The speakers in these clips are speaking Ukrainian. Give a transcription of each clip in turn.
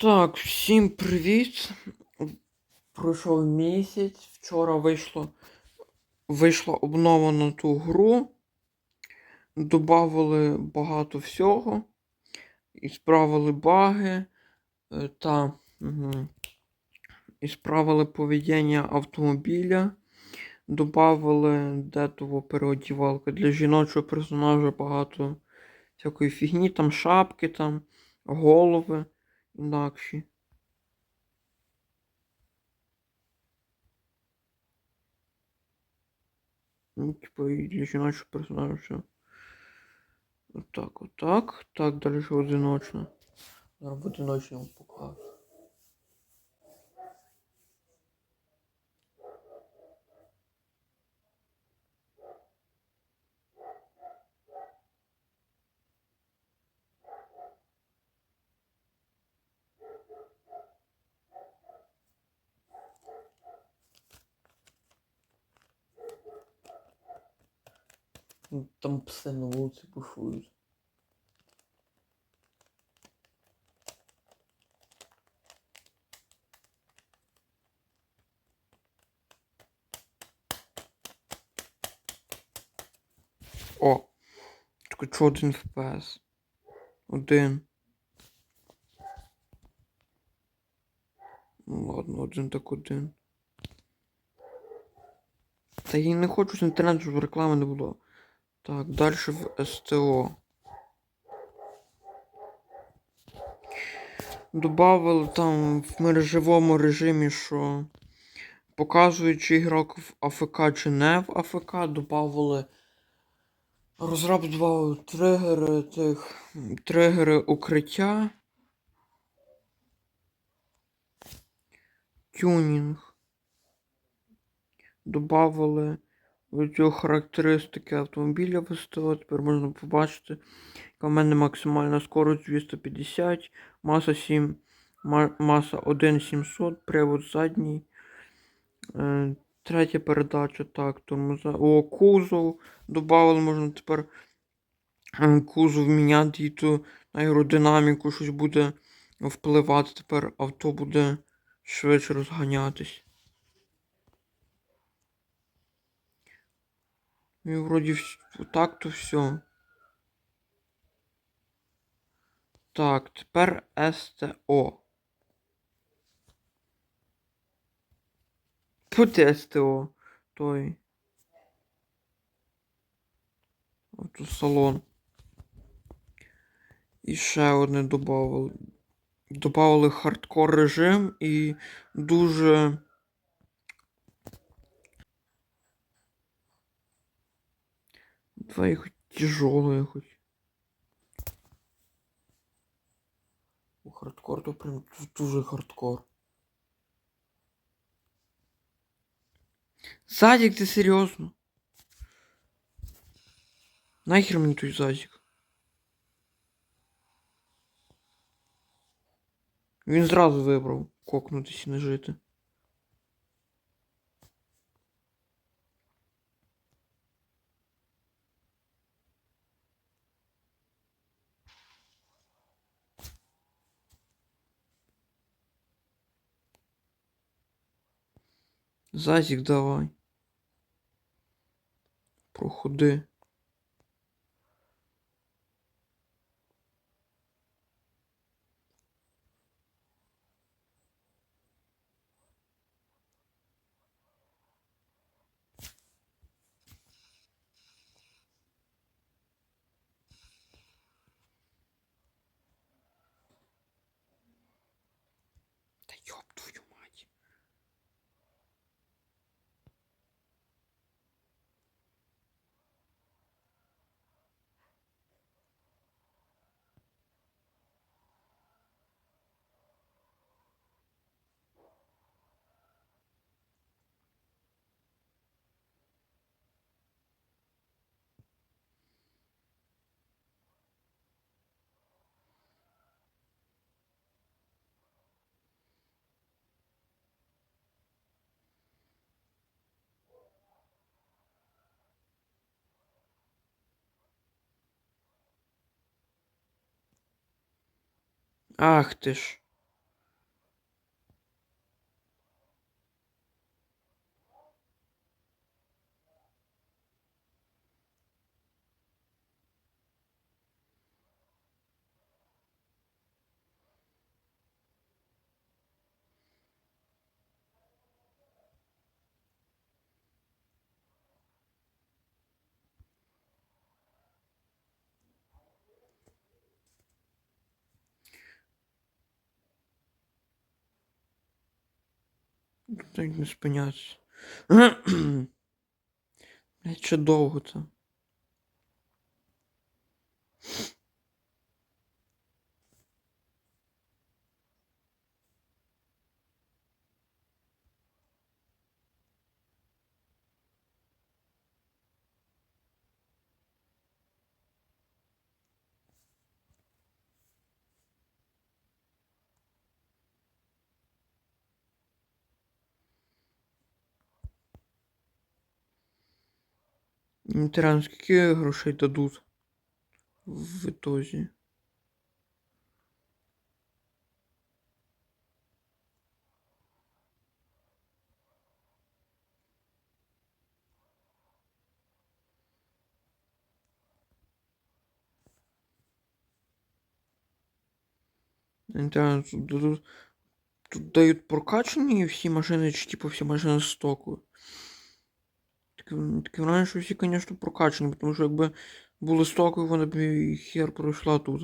Так, всім привіт. Пройшов місяць. Вчора вийшло, вийшла обнова на ту гру. Добавили багато всього. І справили баги. е, Та і справили поведіння автомобіля. Добавили детову переодівалку для жіночого персонажа багато всякої фігні, там шапки, там голови інакші. Ну, типу, і для жіночого персонажа. Отак, отак. Так, далі ж одиночно. Зараз покажу. Там пси на вулиці бушують. О! Тільки чого один FPS? Один. Ну ладно, один так один. Та я не хочу з інтернету, щоб реклами не було. Так, далі в СТО. Добавили там в мережевому режимі, що показують, чи ігрок в АФК чи не в АФК, добавили. Розраб додав тригери тих. Тригери укриття. Тюнінг. Добавили характеристики автомобіля в СТО. Тепер можна побачити. яка в мене максимальна скорость 250, маса 7, маса 1700, привод задній. Е, третя передача, так, тормоза. О, кузов. Добавили, можна тепер е, кузов міняти і на аеродинаміку щось буде впливати. Тепер авто буде швидше розганятись. Ну І вроді вс- так то все. Так, тепер СТО. Тут СТО. Той. Ото салон. І ще одне добавили. Добавили хардкор режим і дуже. Давай хоть тяжелое хоть. У хардкор то прям ду- дуже хардкор. Садик, ти серйозно? Нахер мені той садик? Він зразу вибрав кокнутися не жити. Зазік давай. Проходи. Ах ти ж. Навіть не спинятися. Блять, що довго це. Інтересно, скільки грошей дадуть в ітозі? Інтересно, тут дадуть. Тут дають прокачані всі машини, чи типу всі машини стоку. Таке, враження, що всі, звісно, прокачані, тому що якби були стокові, вона б і хер пройшла тут.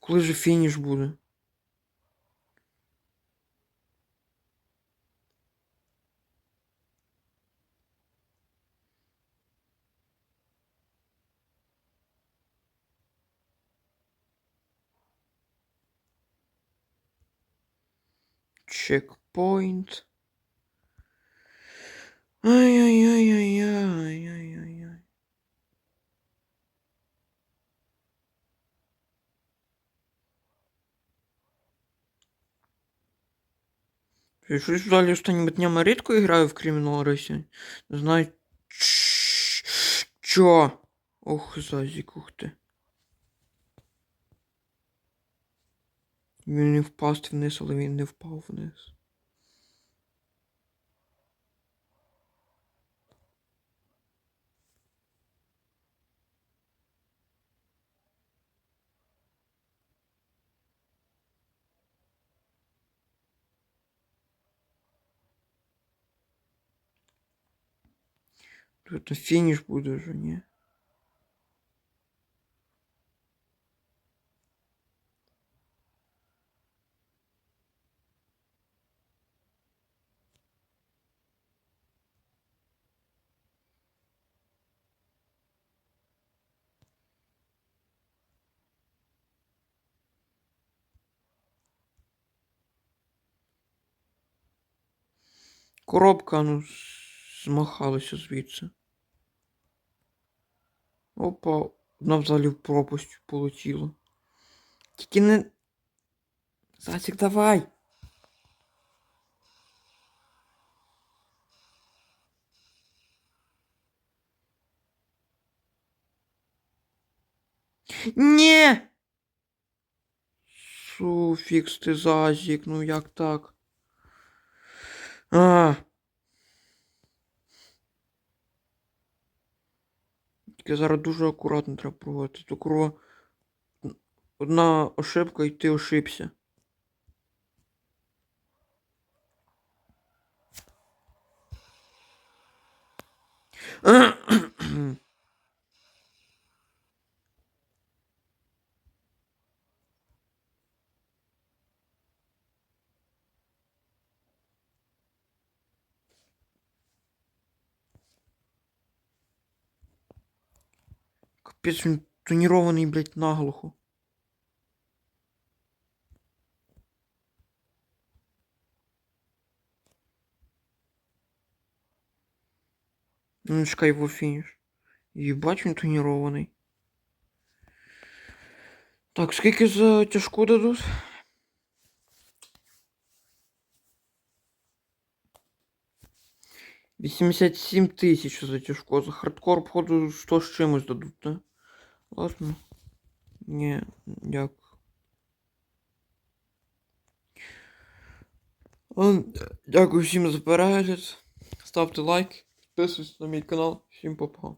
Коли же фініш буде? Чекпоінт. Ай-яй-яй-яй-яй-яй-яй-яй. Я щось далі останніми днями рідко граю в Criminal Racing. Не знаю. Чо? Ох, зазік, ух ти. Він не впасти вниз, але він не впав вниз. Тут фініш буде вже, ні? Коробка, ну, змахалася звідси. Опа, одна взагалі в пропасть полетіла. Тільки не. Зацік, давай! Ні! Суфікс ти зазік, ну як так? А. Тільки зараз дуже акуратно треба проводити. То. Одна ошибка і ти ошибся. Капець він тонірований, блядь, наглухо. Ну, чекай його фініш. Єбать він тонірований. Так, скільки за тяжку дадуть? Вісімдесят сім тисяч за тяжко. За хардкор, походу, 100 з чимось дадуть, да? Ладно. Ні, дякую. Дякую всім за перегляд. Ставте лайк, підписуйтесь на мій канал. Всім па-па.